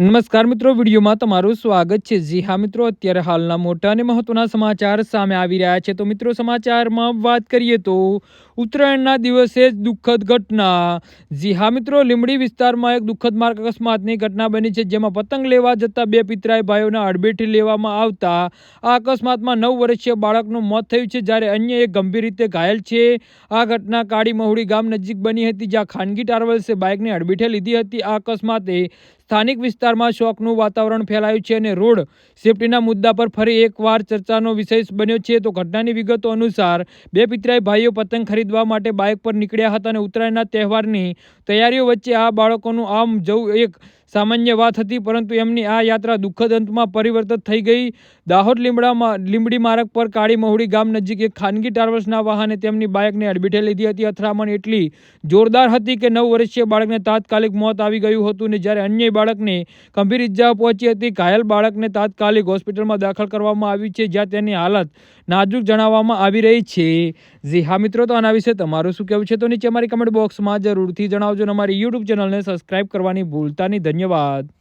નમસ્કાર મિત્રો, વિડીયોમાં તમારું સ્વાગત છે. જી હા મિત્રો, અત્યારે હાલના મોટા અને મહત્વના સમાચાર સામે આવી રહ્યા છે. તો મિત્રો, સમાચારમાં વાત કરીએ તો ઉત્તરાયણના દિવસે જ દુઃખદ ઘટના. જી હા મિત્રો લીમડી વિસ્તારમાં એક દુઃખદ માર્ગ અકસ્માતની ઘટના બની છે, જેમાં પતંગ લેવા જતા બે પિતરાય ભાઈઓના અડબેટી લેવામાં આવતા આ અકસ્માતમાં નવ વર્ષીય બાળકનું મોત થયું છે, જ્યારે અન્ય એક ગંભીર રીતે ઘાયલ છે. આ ઘટના કાળી મહુડી ગામ નજીક બની હતી, જ્યાં ખાનગી ટ્રાવેલ્સે બાઇકને અડબેઠે લીધી હતી. આ અકસ્માતે સ્થાનિક વિસ્તારમાં શોકનું વાતાવરણ ફેલાયું છે અને રોડ સેફટીના મુદ્દા પર ફરી એકવાર ચર્ચાનો વિષય બન્યો છે. તો ઘટનાની વિગતો અનુસાર બે પિતરાઈ ભાઈઓ પતંગ ખરીદવા માટે બાઇક પર નીકળ્યા હતા અને ઉત્તરાયણના તહેવારની તૈયારીઓ વચ્ચે આ બાળકોનું આમ જવું એક સામાન્ય વાત હતી, પરંતુ એમની આ યાત્રા દુઃખદ અંતમાં પરિવર્તિત થઈ ગઈ. દાહોદ લીમડામાં લીંબડી માર્ગ પર કાળી મહુડી ગામ નજીક એક ખાનગી ટ્રાવેલ્સના વાહને તેમની બાઇકને અડબીઠે લીધી હતી. અથડામણ એટલી જોરદાર હતી કે નવ વર્ષીય બાળકને તાત્કાલિક મોત આવી ગયું હતું ને જ્યારે અન્ય બાળકને ગંભીર ઇજાઓ પહોંચી હતી. ઘાયલ બાળકને તાત્કાલિક હોસ્પિટલમાં દાખલ કરવામાં આવી છે, જ્યાં તેની હાલત નાજુક જણાવવામાં આવી રહી છે. જી હા, મિત્રો, તો આના વિશે તમારું શું કહેવું છે? તો નીચે અમારી કમેન્ટ બોક્સમાં જરૂરથી જણાવજો અને અમારી યુટ્યુબ ચેનલને સબસ્ક્રાઈબ કરવાની ભૂલતા નહીં. ધન્યવાદ.